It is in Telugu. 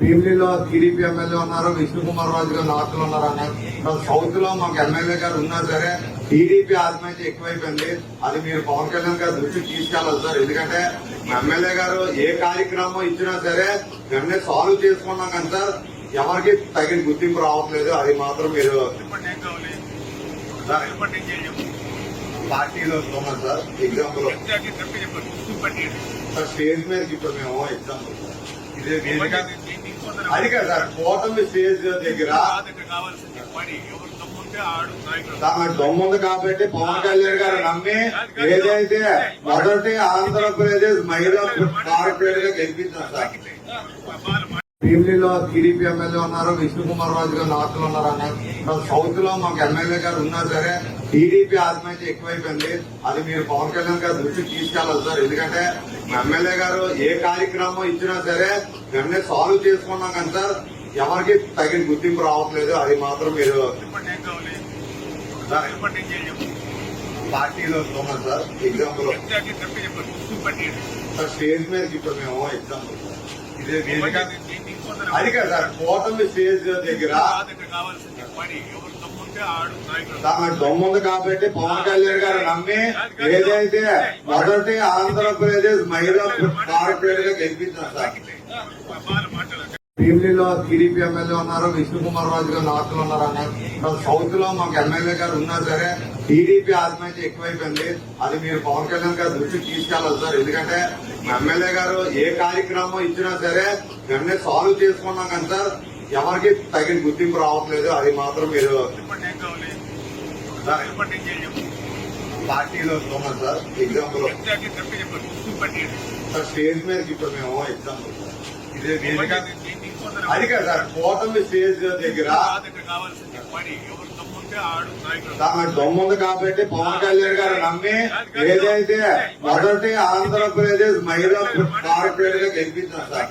భీమిలిలో టీడీపీ ఎమ్మెల్యే ఉన్నారు విష్ణు కుమార్ రాజు గారు నార్త్లో ఉన్నారు అన్నారు సౌత్లో మాకు ఎమ్మెల్యే గారు ఉన్నా సరే టీడీపీ ఆత్మహత్య ఎక్కువైపోయింది. అది మీరు పవన్ కళ్యాణ్ గారి దృష్టికి తీసుకెళ్ళాలి సార్. ఎందుకంటే ఎమ్మెల్యే గారు ఏ కార్యక్రమం ఇచ్చినా సరే వెంటనే సాల్వ్ చేసుకున్నాం కానీ సార్. ఎవరికి తగిన గుర్తింపు రావట్లేదు. అది మాత్రం మీరు పార్టీలో ఉన్నాం సార్. ఎగ్జాంపుల్ సార్ స్టేజ్ మీదకి ఇప్పుడు మేము ఎగ్జాంపుల్. ఇదే వేదిక. అది కదా సార్ కూటమి స్టేజ్ దగ్గర తమ దమ్ముంది కాబట్టి పవన్ కళ్యాణ్ గారు నమ్మి ఏదైతే మొదటి ఆంధ్రప్రదేశ్ మహిళా కార్పొరేట్గా గెలిపించారు సార్. భీమిలిలో టీడీపీ ఎమ్మెల్యే ఉన్నారు విష్ణు కుమార్ రాజు గారు నార్త్లో ఉన్నారు అన్నారు సౌత్లో మాకు ఎమ్మెల్యే గారు ఉన్నా సరే టీడీపీ ఆత్మహత్య ఎక్కువైపోయింది. అది మీరు పవన్ కళ్యాణ్ గారి దృష్టికి తీసుకెళ్ళాలి సార్. ఎందుకంటే మా ఎమ్మెల్యే గారు ఏ కార్యక్రమం ఇచ్చినా సరే వెంటనే సాల్వ్ చేసుకున్నాం కానీ సార్. ఎవరికి తగిన గుర్తింపు రావట్లేదు. అది మాత్రం మీరు పార్టీలో ఉన్నాం సార్. ఎగ్జాంపుల్ సార్ స్టేజ్ మీదకి ఇప్పుడు మేము ఎగ్జాంపుల్ ఇదే వేదిక అది కదా సార్ కూటమి స్టేజ్ దగ్గర తమ దమ్ముంది కాబట్టి పవన్ కళ్యాణ్ గారు నమ్మి ఏదైతే మొదటి ఆంధ్రప్రదేశ్ మహిళా కార్పొరేట్గా గెలిపించారు సార్. భీమిలిలో టీడీపీ ఎమ్మెల్యే ఉన్నారు విష్ణుకుమార్ రాజు గారు నార్త్లో ఉన్నారు అన్నారు. సౌత్లో మాకు ఎమ్మెల్యే గారు ఉన్నా సరే టీడీపీ ఆత్మహత్య ఎక్కువైపోయింది. అది మీరు పవన్ కళ్యాణ్ గారి దృష్టికి తీసుకెళ్ళాలి సార్. ఎందుకంటే ఎమ్మెల్యే గారు ఏ కార్యక్రమం ఇచ్చినా సరే వెంటనే సాల్వ్ చేసుకున్నాం కానీ సార్ ఎవరికి తగిన గుర్తింపు రావట్లేదు. అది మాత్రం మీరు పార్టీలో ఉన్నాం సార్. ఎగ్జాంపుల్ చెప్పి సార్ స్టేజ్ మీదకి ఇప్పుడు మేము ఎగ్జాంపుల్ ఇదే వేదిక. అది కదా సార్ కూటమి స్టేజ్ దగ్గర దమ్ముంది కాబట్టి పవన్ కళ్యాణ్ గారు నమ్మి ఏదైతే మొదటి ఆంధ్రప్రదేశ్ మహిళా కార్పొరేట్గా గెలిపించారు సార్